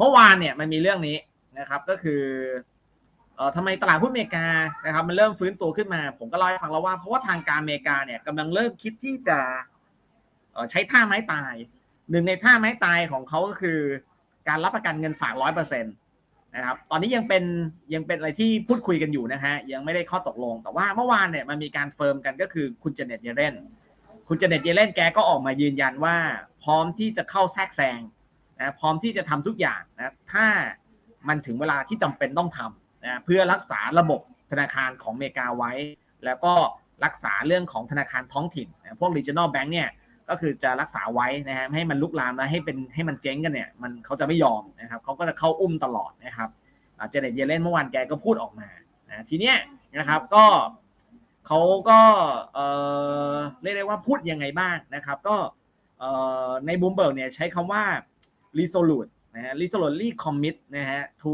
เมื่อวานเนี่ยมันมีเรื่องนี้นะครับก็คือเอ่อทำไมตลาดหุ้นอเมริกานะครับมันเริ่มฟื้นตัวขึ้นมา ผมก็เล่าให้ฟังแล้วว่าเพราะว่าทางการอเมริกาเนี่ยกำลังเริ่มคิดที่จะเอ่อใช้ท่าไม้ตายหนึ่งในท่าไม้ตายของเขาก็คือ การรับประกันเงินฝากร้อยเปอร์เซ็นตนะครับตอนนี้ยังเป็นยังเป็นอะไรที่พูดคุยกันอยู่นะฮะยังไม่ได้ข้อตกลง แต่ว่าเมื่อวานเนี่ยมันมีการเฟิร์มกันก็คือคุณเจเน็ตเยเลนคุณเจเน็ตเยเลนแกก็ออกมายืนยันว่า พร้อมที่จะเข้าแทรกแซง นะพร้อมที่จะทำทุกอย่างนะถ้ามันถึงเวลาที่จำเป็นต้องทำนะเพื่อรักษาระบบธนาคารของอเมริกาไว้ แล้วก็รักษาเรื่องของธนาคารท้องถิ่นนะพวก regional bank เนี่ยก็คือจะรักษาไว้นะฮะให้มันลุกลามแล้วให้เป็นให้มันเจ๊งกันเนี่ยมันเขาจะไม่ยอมนะครับเขาก็จะเข้าอุ้มตลอดนะครับเจเน็ตเยเลนเมื่อวานแกก็พูดออกมานะทีเนี้ยนะครับก็เขาก็เอ่อเรียกได้ว่าพูดยังไงบ้างนะครับ ก็เอ่อในบูมเบิร์กเนี่ยใช้คำว่า resolute นะฮะ resolutely commit นะฮะ to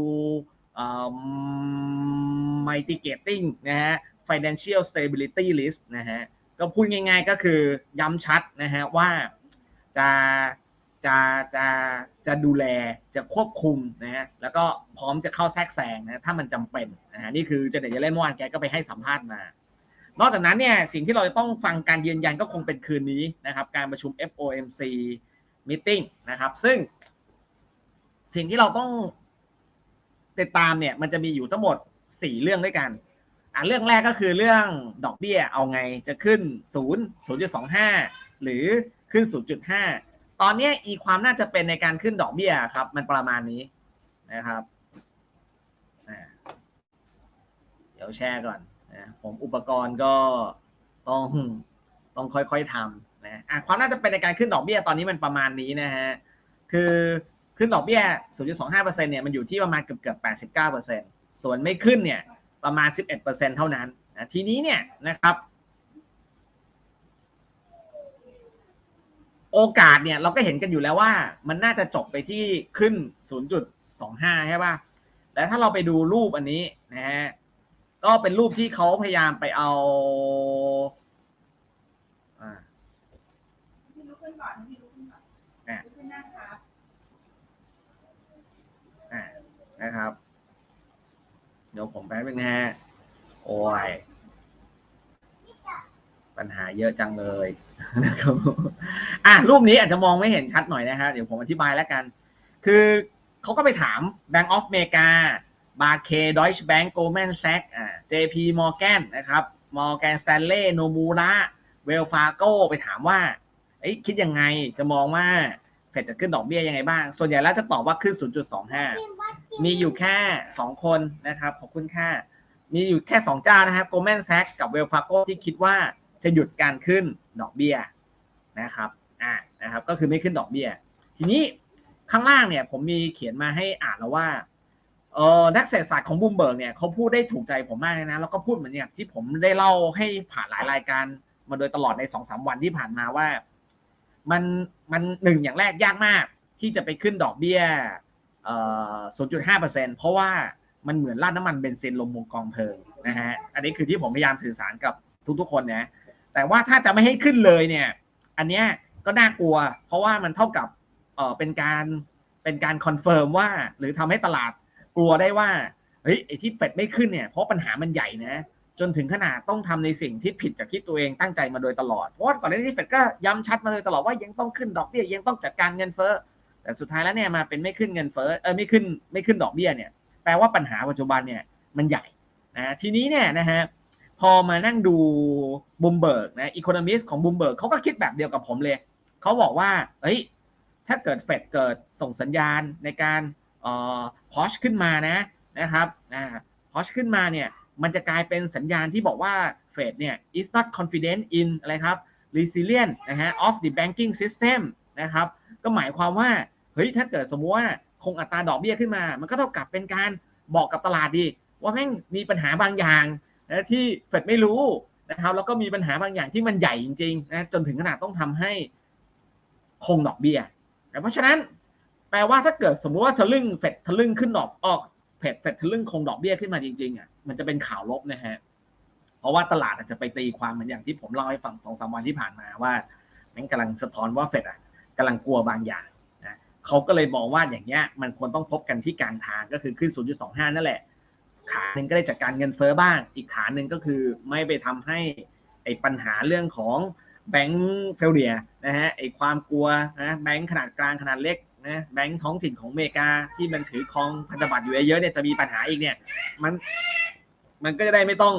mitigating นะฮะ financial stability risk นะฮะ ก็พูดง่ายๆก็คือย้ำชัดนะฮะว่าจะจะจะจะดูแลจะควบคุมนะฮะแล้วก็พร้อมจะเข้าแทรกแซงนะถ้ามันจำเป็นนะฮะนี่คือเจเน็ตเยเล่นเมื่อวานแกก็ไปให้สัมภาษณ์มา นอกจากนั้นเนี่ยสิ่งที่เราจะต้องฟังการยืนยันก็คงเป็นคืนนี้นะครับการประชุม FOMC meeting นะครับซึ่ง สิ่งที่เราต้องติดตามเนี่ย มันจะมีอยู่ทั้งหมด4เรื่องด้วยกัน อะเรื่องแรกก็คือเรื่องดอกเบี้ยเอาไงจะขึ้น0 0.25หรือขึ้น0.5ตอนนี้อีความน่าจะเป็นในการขึ้นดอกเบี้ยครับ มันประมาณนี้นะครับเดี๋ยวแชร์ก่อนนะผมอุปกรณ์ก็ต้องต้องค่อยๆทำนะอะความน่าจะเป็นในการขึ้นดอกเบี้ยตอนนี้มันประมาณนี้นะฮะคือ ขึ้นดอกเบี้ย 0.25%เนี่ยมันอยู่ที่ประมาณเกือบเกือบ89%ส่วนไม่ขึ้นเนี่ยประมาณ 11%เท่านั้นนะทีนี้เนี่ยนะครับ โอกาสเนี่ยเราก็เห็นกันอยู่แล้วว่า มันน่าจะจบไปที่ขึ้น 0.25 ใช่ป่ะแล้วถ้าเราไปดูรูปอันนี้นะฮะก็เป็นรูปที่เขาพยายามไปเอาอ่า พี่ลุกขึ้นก่อนพี่ลุกขึ้นก่อน อะ ลุกขึ้นนั่งครับ อ่า นะครับ เดี๋ยวผมแป๊บนึงฮะโอ้ยปัญหาเยอะจังเลยนะครับอะรูปนี้อาจจะมองไม่เห็นชัดหน่อยนะฮะเดี๋ยวผมอธิบายแล้วกัน คือเขาก็ไปถาม Bank of America บาเค Deutsche Bank Goldman Sachs อ่า JP Morgan นะครับ Morgan Stanley Nomura Wells Fargo ไปถามว่าเอ้คิดยังไงจะมองว่าเฟดจะขึ้นดอกเบี้ยยังไงบ้าง ส่วนใหญ่แล้วจะตอบว่าขึ้น 0.25 มีอยู่แค่2คนนะครับ ขอบคุณค่ะ มีอยู่แค่2เจ้านะครับ Goldman Sachs กับ Wells Fargo ที่คิดว่าจะหยุดการขึ้นดอกเบี้ยนะครับอ่านะครับ ก็คือไม่ขึ้นดอกเบี้ย ทีนี้ข้างล่างเนี่ย ผมมีเขียนมาให้อ่านแล้วว่าเออนักเศรษฐศาสตร์ของบูมเบิร์กเนี่ยเขาพูดได้ถูกใจผมมากเลยนะ แล้วก็พูดเหมือนอย่างที่ผมได้เล่าให้ผ่านหลายรายการมาโดยตลอดในสองสามวันที่ผ่านมาว่า มันมันหนึ่งอย่างแรกยากมาก ที่จะไปขึ้นดอกเบี้ย 0.5%เพราะว่ามันเหมือนราดน้ำมันเบนซินลงวงกองเพลิงนะฮะ อันนี้คือที่ผมพยายามสื่อสารกับทุกๆคนนะ แต่ว่าถ้าจะไม่ให้ขึ้นเลยเนี่ย อันเนี้ยก็น่ากลัว เพราะว่ามันเท่ากับเออเป็นการเป็นการคอนเฟิร์มว่า หรือทำให้ตลาดกลัวได้ว่าเฮ้ยไอ้ที่เฟดไม่ขึ้นเนี่ยเพราะปัญหามันใหญ่นะ จนถึงขนาดต้องทำในสิ่งที่ผิดจากที่ตัวเองตั้งใจมาโดยตลอด เพราะว่าก่อนหน้านี้เฟดก็ย้ำชัดมาโดยตลอดว่ายังต้องขึ้นดอกเบี้ยยังต้องจัดการเงินเฟ้อ แต่สุดท้ายแล้วเนี่ยมาเป็นไม่ขึ้นเงินเฟ้อเออไม่ขึ้นไม่ขึ้นดอกเบี้ยเนี่ยแปลว่าปัญหาปัจจุบันเนี่ยมันใหญ่นะทีนี้เนี่ยนะฮะพอมานั่งดูบูมเบิร์กนะอีโคโนมิสของบูมเบิร์กเขาก็คิดแบบเดียวกับผมเลยเขาบอกว่าเฮ้ยถ้าเกิดเฟดเกิดส่งสัญญาณในการเอ่อพอชขึ้นมานะนะครับอ่าพอชขึ้นมาเนี่ยมันจะกลายเป็นสัญญาณที่บอกว่าเฟดเนี่ย is not confident in อะไรครับ resilient นะฮะ of the banking system นะครับก็หมายความว่า เฮ้ยถ้าเกิดสมมติว่าคงอัตราดอกเบี้ยขึ้นมา มันก็เท่ากับเป็นการบอกกับตลาดดี ว่าแม่งมีปัญหาบางอย่างนะที่เฟดไม่รู้นะครับแล้วก็มีปัญหาบางอย่างที่มันใหญ่จริงๆนะจนถึงขนาดต้องทำให้คงดอกเบี้ยเพราะฉะนั้นแปลว่าถ้าเกิดสมมุติว่าทะลึ่งเฟดทะลึ่งขึ้นดอกออกเฟดเฟดทะลึ่งคงดอกเบี้ยขึ้นมาจริงๆอะมันจะเป็นข่าวลบนะฮะเพราะว่าตลาดอาจจะไปตีความเหมือนอย่างที่ผมเล่าให้ฟังสองสามวันที่ผ่านมาว่าแมันกำลังสะท้อนว่าเฟดอะกำลังกลัวบางอย่าง เขาก็เลยมองว่าอย่างเงี้ยมันควรต้องพบกันที่กลางทางก็คือขึ้น 0.25 นั่นแหละ ขาหนึ่งก็ได้จัดการเงินเฟ้อบ้าง อีกขาหนึ่งก็คือไม่ไปทำให้ไอ้ปัญหาเรื่องของแบงก์เฟลเดียนะฮะไอ้ความกลัวนะแบงก์ขนาดกลางขนาดเล็กนะแบงก์ท้องถิ่นของอเมริกาที่มันถือครองพันธบัตรอยู่เยอะๆเนี่ยจะมีปัญหาอีกเนี่ยมันมันก็จะได้ไม่ต้อง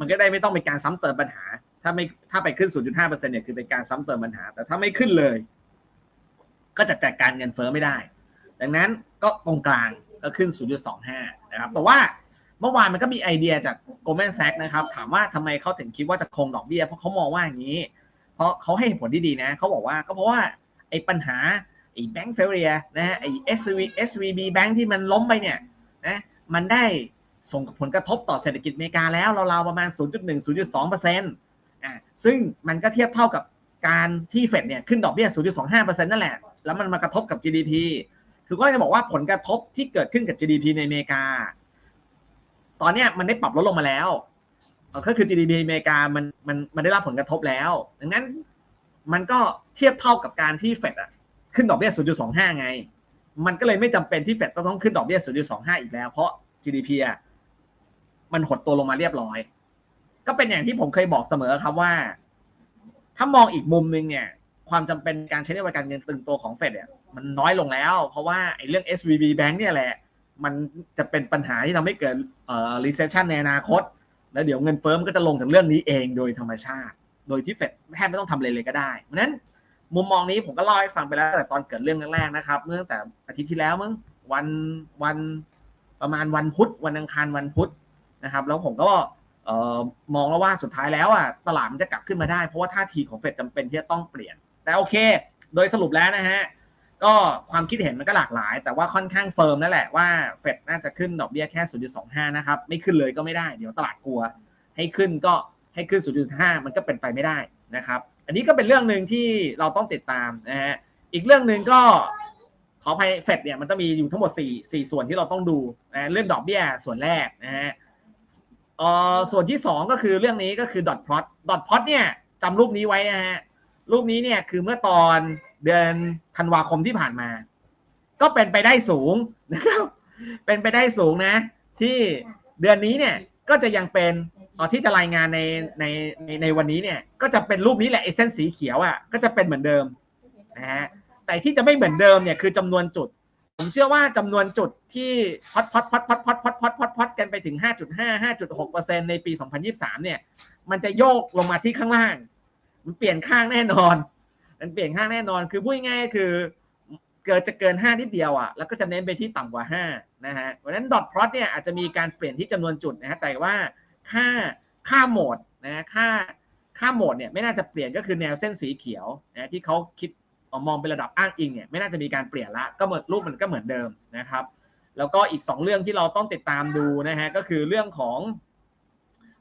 มันก็ได้ไม่ต้องเป็นการซ้ำเติมปัญหา ถ้าไม่ถ้าไปขึ้น 0.5%เนี่ยคือเป็นการซ้ำเติมปัญหา แต่ถ้าไม่ขึ้นเลย ก็จะจัดการเงินเฟ้อไม่ได้ ดังนั้นก็ตรงกลางก็ขึ้น 0.25 นะครับ แต่ว่าเมื่อวานมันก็มีไอเดียจาก Goldman Sachs นะครับ ถามว่าทำไมเขาถึงคิดว่าจะคงดอกเบี้ย เพราะเขามองว่าอย่างนี้ เพราะเขาให้ผลที่ดีนะ เขาบอกว่าก็เพราะว่าไอ้ปัญหาไอ้แบงก์เฟลเรียนะฮะไอ้ SV SVB แบงก์ที่มันล้มไปเนี่ยนะมันได้ส่งผลกระทบต่อเศรษฐกิจอเมริกาแล้วราวๆประมาณ 0.1 0.2เปอร์เซ็นต์อ่าซึ่งมันก็เทียบเท่ากับการที่เฟดเนี่ยขึ้นดอกเบี้ย 0.25เปอร์เซ็นต์นั่นแหละ แล้วมันมากระทบกับ GDP คือก็จะบอกว่าผลกระทบที่เกิดขึ้นกับ GDP ในอเมริกา ตอนเนี้ยมันได้ปรับลดลงมาแล้ว ก็คือ GDP อเมริกามันมันมันได้รับผลกระทบแล้ว ดังนั้นมันก็เทียบเท่ากับการที่เฟดอะขึ้นดอกเบี้ย 0.25 ไง มันก็เลยไม่จำเป็นที่เฟดต้องขึ้นดอกเบี้ย 0.25 อีกแล้ว เพราะ GDP อะมันหดตัวลงมาเรียบร้อย ก็เป็นอย่างที่ผมเคยบอกเสมอครับว่า ถ้ามองอีกมุมหนึ่งเนี่ย ความจำเป็นการใช้นโยบายการเงินตึงตัวของเฟดเนี่ยมันน้อยลงแล้ว เพราะว่าไอ้เรื่อง SVB Bank เนี่ยแหละ มันจะเป็นปัญหาที่ทำให้เกิดเอ่อ recession ในอนาคต แล้วเดี๋ยวเงินเฟ้อมันก็จะลงจากเรื่องนี้เองโดยธรรมชาติ โดยที่เฟดแทบไม่ต้องทำอะไรเลยก็ได้ เพราะฉะนั้นมุมมองนี้ผมก็เล่าให้ฟังไปแล้วแต่ตอนเกิดเรื่องแรกๆนะครับเมื่อแต่อาทิตย์ที่แล้วมั้งวันวันประมาณวันพุธวันอังคารวันพุธนะครับ แล้วผมก็เอ่อมองแล้วว่าสุดท้ายแล้วอะตลาดมันจะกลับขึ้นมาได้ เพราะว่าท่าทีของเฟดจำเป็นที่จะต้องเปลี่ยน แต่โอเค โดยสรุปแล้วนะฮะก็ความคิดเห็นมันก็หลากหลาย แต่ว่าค่อนข้างเฟิร์มนั่นแหละว่าเฟดน่าจะขึ้นดอกเบี้ยแค่ 0.25 นะครับ ไม่ขึ้นเลยก็ไม่ได้ เดี๋ยวตลาดกลัว ให้ขึ้นก็ให้ขึ้น 0.5 มันก็เป็นไปไม่ได้นะครับ อันนี้ก็เป็นเรื่องหนึ่งที่เราต้องติดตามนะฮะ อีกเรื่องหนึ่งก็ขออภัยเฟดเนี่ยมันต้องมีอยู่ทั้งหมด 4 4 ส่วนที่เราต้องดูนะเรื่องดอกเบี้ยส่วนแรกนะฮะเอ่อส่วนที่ 2 ก็คือเรื่องนี้ก็คือดอทพลอตดอทพลอตเนี่ยจำรูปนี้ไว้นะฮะ รูปนี้เนี่ยคือเมื่อตอนเดือนธันวาคมที่ผ่านมา ก็เป็นไปได้สูงนะครับเป็นไปได้สูงนะ ที่เดือนนี้เนี่ยก็จะยังเป็นตอ๋อที่จะรายงานในในในในวันนี้เนี่ย ก็จะเป็นรูปนี้แหละไอเส้นสีเขียวอะก็จะเป็นเหมือนเดิมนะฮะแต่ที่จะไม่เหมือนเดิมเนี่ยคือจำนวนจุด ผมเชื่อว่าจำนวนจุดที่พอดพอดพอดพอดพอดพอดพอดพอดพอดกันไปถึง 5.5 5.6%ในปี 2023 เนี่ย มันจะโยกลงมาที่ข้างล่าง มันเปลี่ยนข้างแน่นอน มันเปลี่ยนข้างแน่นอน คือพูดง่ายๆคือ เกิดจะเกิน 5 นิดเดียวอะ แล้วก็จะเน้นไปที่ต่ำกว่า 5 นะฮะเพราะฉะนั้นดอทพลอตเนี่ยอาจจะมีการเปลี่ยนที่จำนวนจุดนะฮะ แต่ว่าค่าค่าโหมดนะค่าค่าโหมดเนี่ยไม่น่าจะเปลี่ยนก็คือแนวเส้นสีเขียวนะที่เขาคิดอามองเป็นระดับอ้างอิงเนี่ยไม่น่าจะมีการเปลี่ยนละก็เหมือนรูปมันก็เหมือนเดิมนะครับ แล้วก็อีก 2 เรื่องที่เราต้องติดตามดูนะฮะก็คือเรื่องของ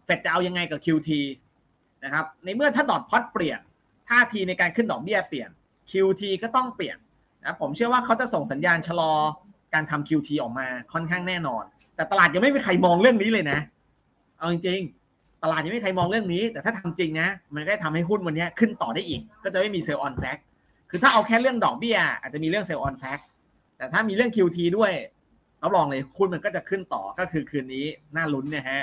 เฟดจะเอายังไงกับ QT นะครับ ในเมื่อถ้าดอทพอตเปลี่ยนท่าทีในการขึ้นดอกเบี้ยเปลี่ยน QT ก็ต้องเปลี่ยนนะผมเชื่อว่าเขาจะส่งสัญญาณชะลอการทำ QT ออกมาค่อนข้างแน่นอน แต่ตลาดยังไม่มีใครมองเรื่องนี้เลยนะ เอาจริงๆ ตลาดยังไม่มีใครมองเรื่องนี้ แต่ถ้าทำจริงนะ มันก็จะทำให้หุ้นวันนี้ขึ้นต่อได้อีก ก็จะไม่มีเซลล์ออนแฟกคือถ้าเอาแค่เรื่องดอกเบี้ย อาจจะมีเรื่องเซลล์ออนแฟกแต่ถ้ามีเรื่อง QT ด้วยรับรองเลยหุ้นมันก็จะขึ้นต่อก็คือคืนนี้น่าลุ้นเนะฮะ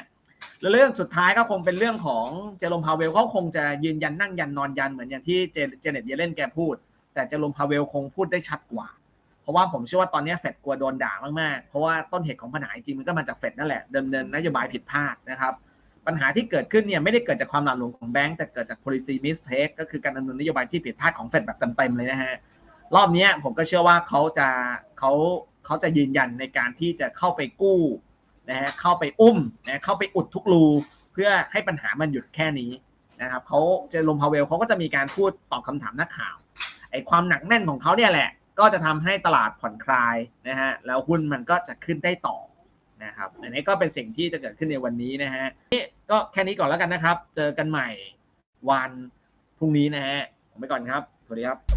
แล้วเรื่องสุดท้ายก็คงเป็นเรื่องของเจอร์โรมพาเวลเขาคงจะยืนยันนั่งยันนอนยันเหมือนอย่างที่เจเน็ตเยเลนแกพูด แต่เจอร์โรมพาเวลคงพูดได้ชัดกว่า เพราะว่าผมเชื่อว่าตอนนี้เฟดกลัวโดนด่ามากๆ เพราะว่าต้นเหตุของปัญหาจริงมันก็มาจากเฟดนั่นแหละเดินเนินนโยบายผิดพลาดนะครับปัญหาที่เกิดขึ้นเนี่ยไม่ได้เกิดจากความหลาหลวมของแบงก์แต่เกิดจาก policy mistake ก็คือการดำเนินนโยบายที่ผิดพลาดของเฟดแบบเต็มๆเลยนะฮะรอบนี้ผมก็เชื่อว่าเขาจะเขาเขาจะยืนยันในการที่จะเข้าไปกู้ นะฮะเข้าไปอุ้มนะเข้าไปอุดทุกรูเพื่อให้ปัญหามันหยุดแค่นี้นะครับเขาเจอลมพาเวลเขาก็จะมีการพูดตอบคำถามนักข่าวไอ้ความหนักแน่นของเขาเนี่ยแหละ ก็จะทำให้ตลาดผ่อนคลายนะฮะแล้วหุ้นมันก็จะขึ้นได้ต่อนะครับอันนี้ก็เป็นสิ่งที่จะเกิดขึ้นในวันนี้นะฮะนี่ก็แค่นี้ก่อนแล้วกันนะครับ เจอกันใหม่วันพรุ่งนี้นะฮะผมไปก่อนครับ สวัสดีครับ